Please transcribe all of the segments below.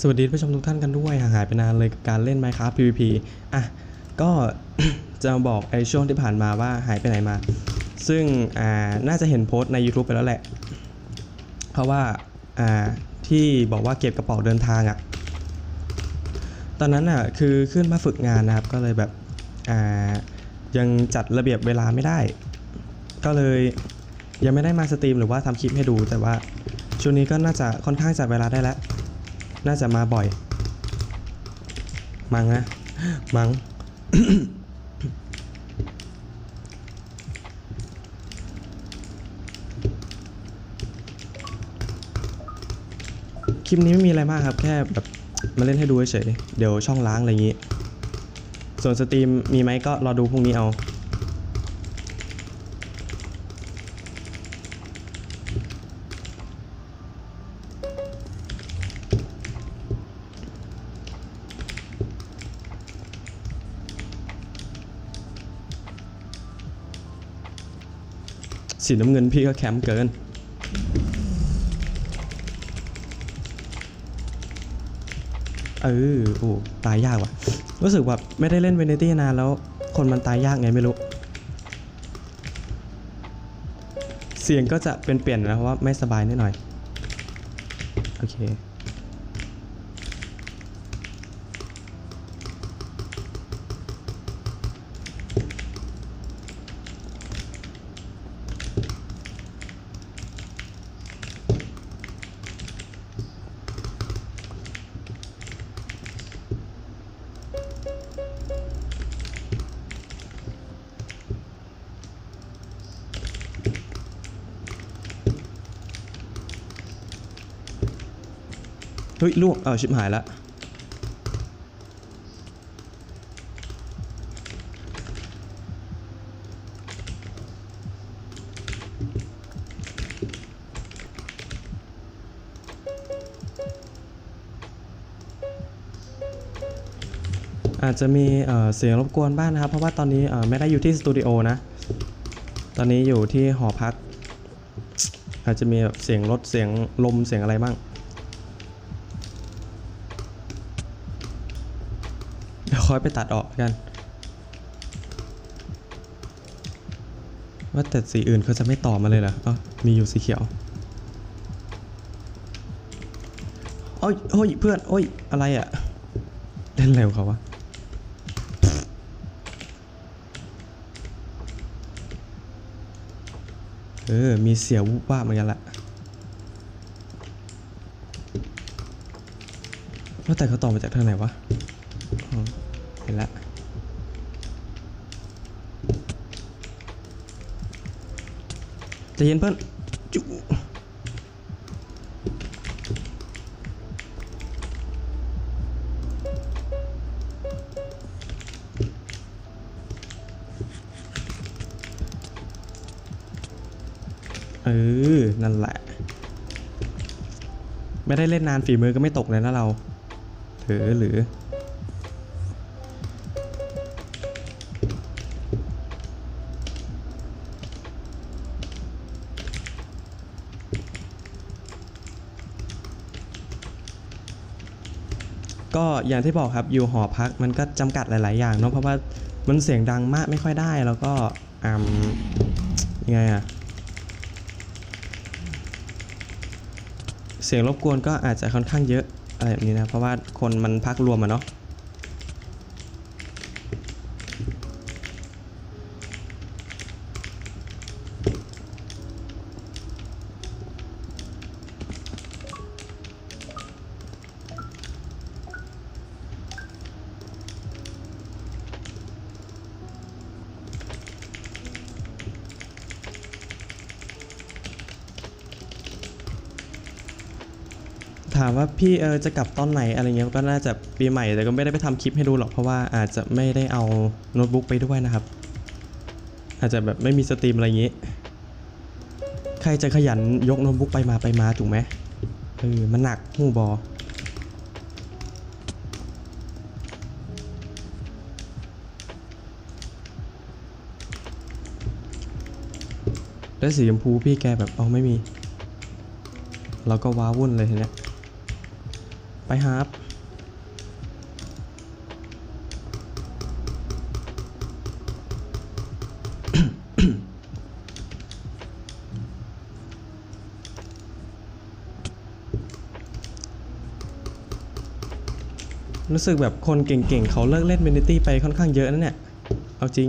สวัสดีผู้ชมทุกท่านกันด้วยห่างหายไปนานเลยกับการเล่น Minecraft PVP อะก็จะบอกไอ้ช่วงที่ผ่านมาว่าหายไปไหนมา ซึ่งอ่าน่าจะเห็นโพสต์ใน YouTube ไปแล้วแหละ เพราะว่าอ่าที่บอกว่าเก็บกระเป๋าเดินทางอะ่ะ ตอนนั้นอะคือขึ้นมาฝึกงานนะครับก็เลยแบบอ่ายังจัดระเบียบเวลาไม่ได้ ก็เลยยังไม่ได้มาสตรีมหรือว่าทำคลิปให้ดูแต่ว่าช่วงนี้ก็น่าจะค่อนข้างจัดเวลาได้แล้ว น่าจะมาบ่อย มังนะ มัง คลิปนี้ไม่มีอะไรมากครับ แค่แบบมาเล่นให้ดูเฉย เดี๋ยวช่องล้างอะไรอย่างนี้ ส่วนสตรีมมีไหมก็รอดูพรุ่งนี้เอา สีน้ำเงินพี่ก็แคมป์เกิน เออโอ้ตายยากว่ะ รู้สึกแบบไม่ได้เล่นเวเนตี้นานแล้ว คนมันตายยากไงไม่รู้ เสียงก็จะเป็นเปลี่ยนนะเพราะว่าไม่สบายนิดหน่อย โอเค ฮ้ยลวกเอาชิบหายละอาจจะมีเสียงรบกวนบ้างนะครับ เพราะว่าตอนนี้ไม่ได้อยู่ที่สตูดิโอนะ ตอนนี้อยู่ที่หอพัก อาจจะมีแบบเสียงรถเสียงลมเสียงอะไรบ้าง เดี๋ยว ค่อยไปตัดออกกัน ว่าแต่สีอื่นเขาจะไม่ต่อมาเลยเหรออ๋อมีอยู่สีเขียวโอ้ยโอ้ยเพื่อนโอ้ยอะไรอะ่ะ เล่นเร็วเขาวะเออ มีเสียวุบว่าเหมือนกันละว่าแต่เขาต่อมาจากทางไหนวะ เห็นละจะเย็นเพื่อนจุเออ นั่นแหละ ไม่ได้เล่นนานฝีมือก็ไม่ตกเลยนะเราหรือหรือ ก็อย่างที่บอกครับอยู่หอพักมันก็จำกัดหลาย ๆ อย่างเนาะเพราะว่ามันเสียงดังมากไม่ค่อยได้แล้วก็อืมยังไงอะเสียงรบกวนก็อาจจะค่อนข้างเยอะอะไรแบบนี้นะเพราะว่าคนมันพักรวมอะเนาะ ถามว่าพี่เออจะกลับตอนไหนอะไรเงี้ยก็น่าจะปีใหม่แต่ก็ไม่ได้ไปทำคลิปให้ดูหรอกเพราะว่าอาจจะไม่ได้เอาโน้ตบุ๊กไปด้วยนะครับ อาจจะแบบไม่มีสตรีมอะไรอย่างงี้ ใครจะขยันยกโน้ตบุ๊กไปมาไปมาถูกไหมเออมันหนักหูบอแล้วสีชมพูพี่แกแบบเอาไม่มี เราก็ว้าวุ่นเลยทีเนี้ย ครับรู้สึกแบบคนเก่งๆ เขาเลิกเล่นเมนิตี้ไปค่อนข้างเยอะนะเนี่ย เอาจริง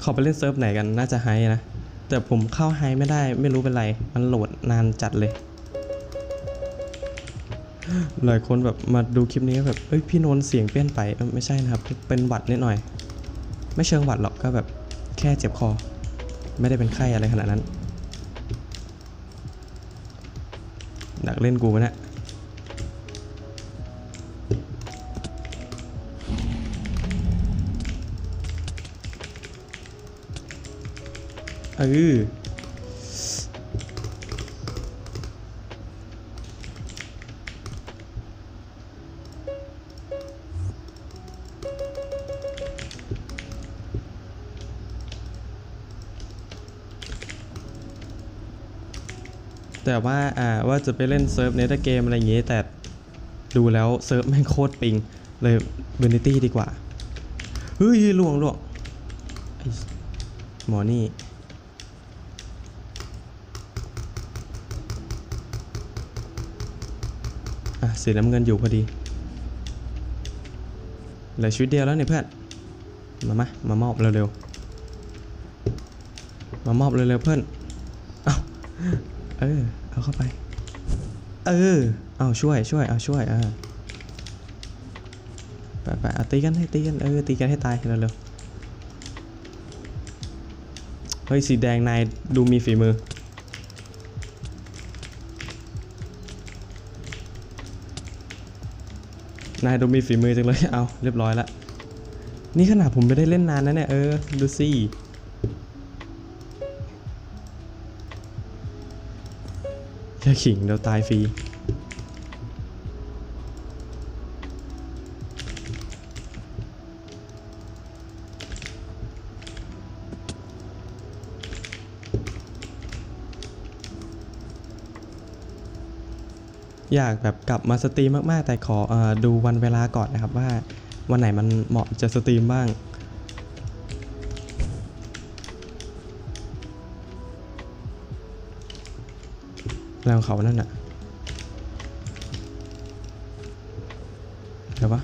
เขาไปเล่นเซิร์ฟไหนกันน่าจะไฮนะ แต่ผมเข้าไฮไม่ได้ไม่รู้เป็นไร มันโหลดนานจัดเลย หลายคนแบบมาดูคลิปนี้แบบเอ้ยพี่โนนท์เสียงเปลี่ยนไปไม่ใช่นะครับ เป็นหวัดนิดหน่อย ไม่เชิงหวัดหรอกก็แบบแค่เจ็บคอ ไม่ได้เป็นไข้อะไรขนาดนั้นดักเล่นกูปะเออ แต่ว่าอ่าว่าจะไปเล่นเซิร์ฟเนเธอร์เกมอะไรอย่างงี้ แต่ดูแล้วเซิร์ฟแม่งโคตรปิง เลยเบนิตี้ดีกว่า เฮ้ยล่วงล่วงไอ้หมอนี่อะสีน้ำเงินอยู่พอดีเหลือชีวิตเดียวแล้วเนี่ยเพื่อน มามามามอบเร็วๆ มามอบเร็วๆเพื่อน ออ เอาเข้าไป เออ เอาช่วยช่วยเอาช่วยอ่าไปไปเอาตีกันให้ตีกันเออตีกันให้ตายเร็วๆเฮ้ยสีแดงนายดูมีฝีมือ นายดูมีฝีมือจังเลยเอาเรียบร้อยละนี่ขนาดผมไม่ได้เล่นนานนะเนี่ยเออดูสิ อย่าขิงเดี๋ยวตายฟรีอยากแบบกลับมาสตรีมมาก ๆ แต่ขออดูวันเวลาก่อนนะครับว่าวันไหนมันเหมาะจะสตรีมบ้าง แล้วเขานั่นน่ะเดี๋ยววะ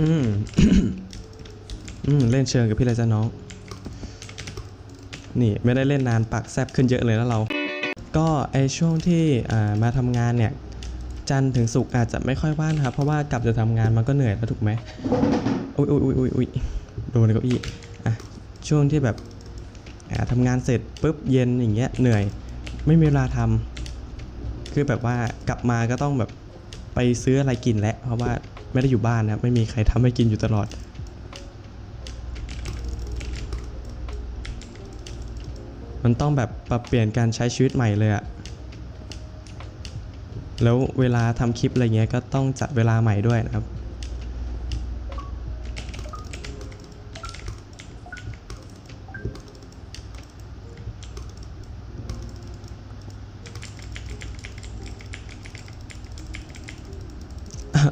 อืม อืม เล่นเชิงกับพี่เลยจ้ะน้อง นี่ไม่ได้เล่นนานปากแซบขึ้นเยอะเลยนะเรา ก็ไอช่วงที่มาทำงานเนี่ย จันถึงศุกอาจจะไม่ค่อยว่างนครับ เพราะว่ากลับจะทำงานมันก็เหนื่อยแล้วถูกไหมอุ้ยอุ้ยอุ้ยอุ้ยอุ้ยโดนเก้าอี้อะช่วงที่แบบอ่าทำงานเสร็จปุ๊บเย็นอย่างเงี้ยเหนื่อย ไม่มีเวลาทำคือแบบว่ากลับมาก็ต้องแบบไปซื้ออะไรกินแล้วเพราะว่า ไม่ได้อยู่บ้านนะไม่มีใครทำให้กินอยู่ตลอด มันต้องแบบปรับเปลี่ยนการใช้ชีวิตใหม่เลยอะแล้วเวลาทำคลิปอะไรเงี้ยก็ต้องจัดเวลาใหม่ด้วยนะครับ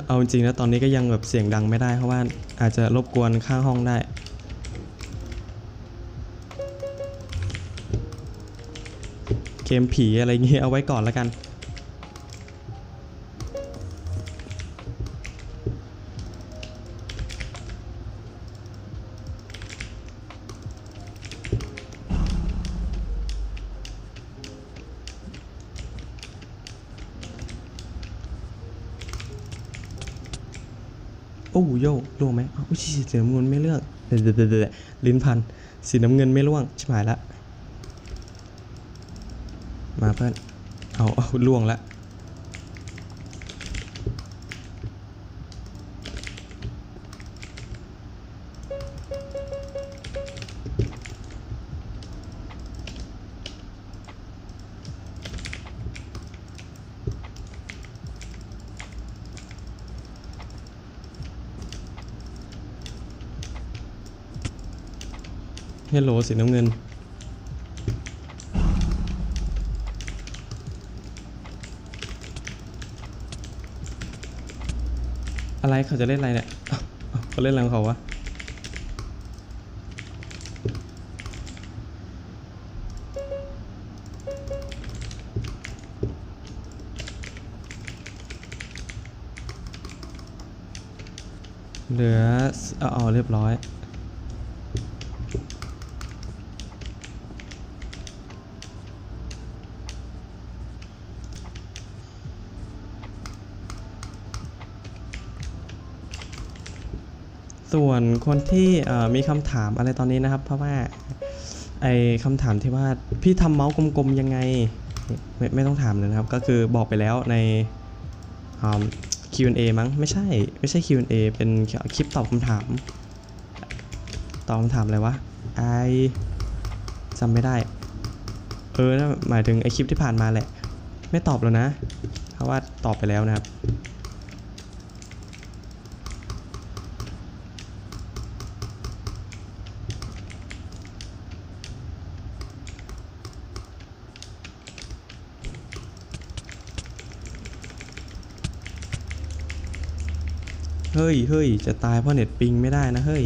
เอาจริงๆนะตอนนี้ก็ยังแบบเสียงดังไม่ได้เพราะว่าอาจจะรบกวนข้างห้องได้ เกมผีอะไรเงี้ยเอาไว้ก่อนแล้วกัน โอ้โยล่วงไหมอ้าวอุ๊ยสีน้ำเงินไม่เลือกเดี๋ยวเดี๋ยวเดี๋ยวเดี๋ยวลิ้นพันสีน้ำเงินไม่ล่วงชิบหายละมาเพื่อนเอาเอาล่วงละ เฮลโหลสีน้ำเงิน อะไรเขาจะเล่นอะไรเนี่ยเขาเล่นอะไรของเขาวะเหลืออาเอาเรียบร้อย ส่วนคนที่มีคำถามอะไรตอนนี้นะครับ เพราะว่าไอคำถามที่ว่าพี่ทำเมาส์กลมๆยังไงไม่ไม่ต้องถามเลยนะครับ ก็คือบอกไปแล้วใน Q&A มั้งไม่ใช่ไม่ใช่ Q&A เป็นคลิปตอบคำถามตอบคำถามอะไรวะไอจำไม่ได้ เออหมายถึงไอคลิปที่ผ่านมาแหละ ไม่ตอบแล้วนะ เพราะว่าตอบไปแล้วนะครับ ฮ้ยเฮ้ยจะตายเพราะเน็ตปิงไม่ได้นะเฮ้ย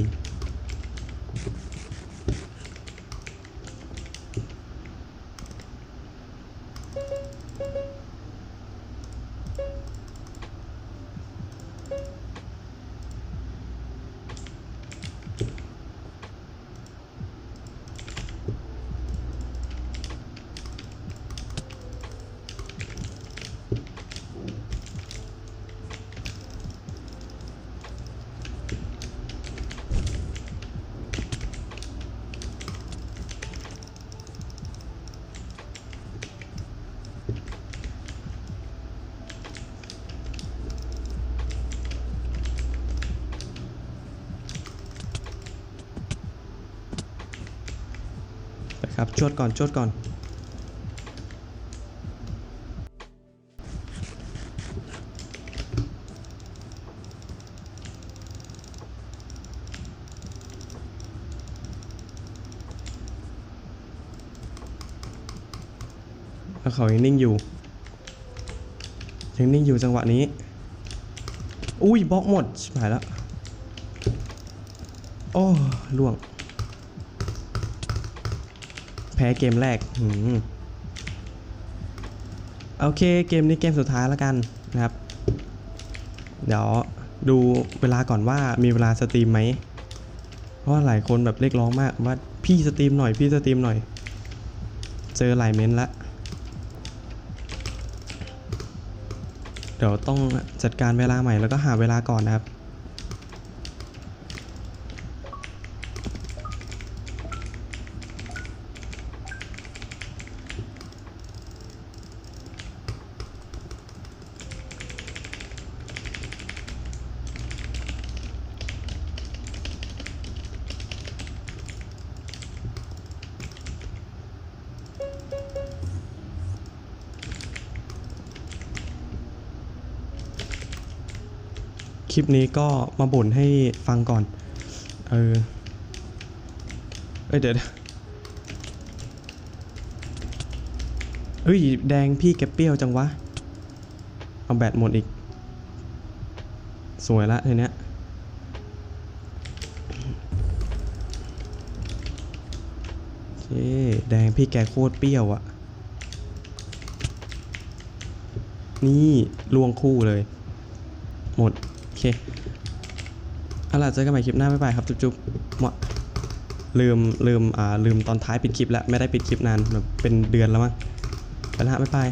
ครับจวดก่อนจวดก่อน เขายังนิ่งอยู่ ยังนิ่งอยู่จังหวะนี้ อุ้ยบล็อกหมดชิบหายแล้ว โอ้ล่วง แพ้เกมแรกโอเคเกมนี้เกมสุดท้ายแล้วกันนะครับ เดี๋ยวดูเวลาก่อนว่ามีเวลาสตรีมไหม เพราะว่าหลายคนแบบเรียกร้องมากว่าพี่สตรีมหน่อยพี่สตรีมหน่อย เจอหลายเม้นต์ละเดี๋ยวต้องจัดการเวลาใหม่แล้วก็หาเวลาก่อนนะครับ ลิปนี้ก็มาบ่นให้ฟังก่อน เออ เอ้ยเดี๋ยวเฮ้ยแดงพี่แกเปรี้ยวจังวะ เอาแบตหมดอีก สวยละทีเนี้ยโอเคแดงพี่แกโคตรเปรี้ยวอะนี่ลวงคู่เลย หมด เคเอาล่ะเจอกันใหม่คลิปหน้าบ๊ายบายครับ จุ๊บๆหมดลืมลืมอ่าลืมตอนท้ายปิดคลิปแล้ว ไม่ได้ปิดคลิปนานแบบเป็นเดือนแล้วมั้งไปละบ๊ายบาย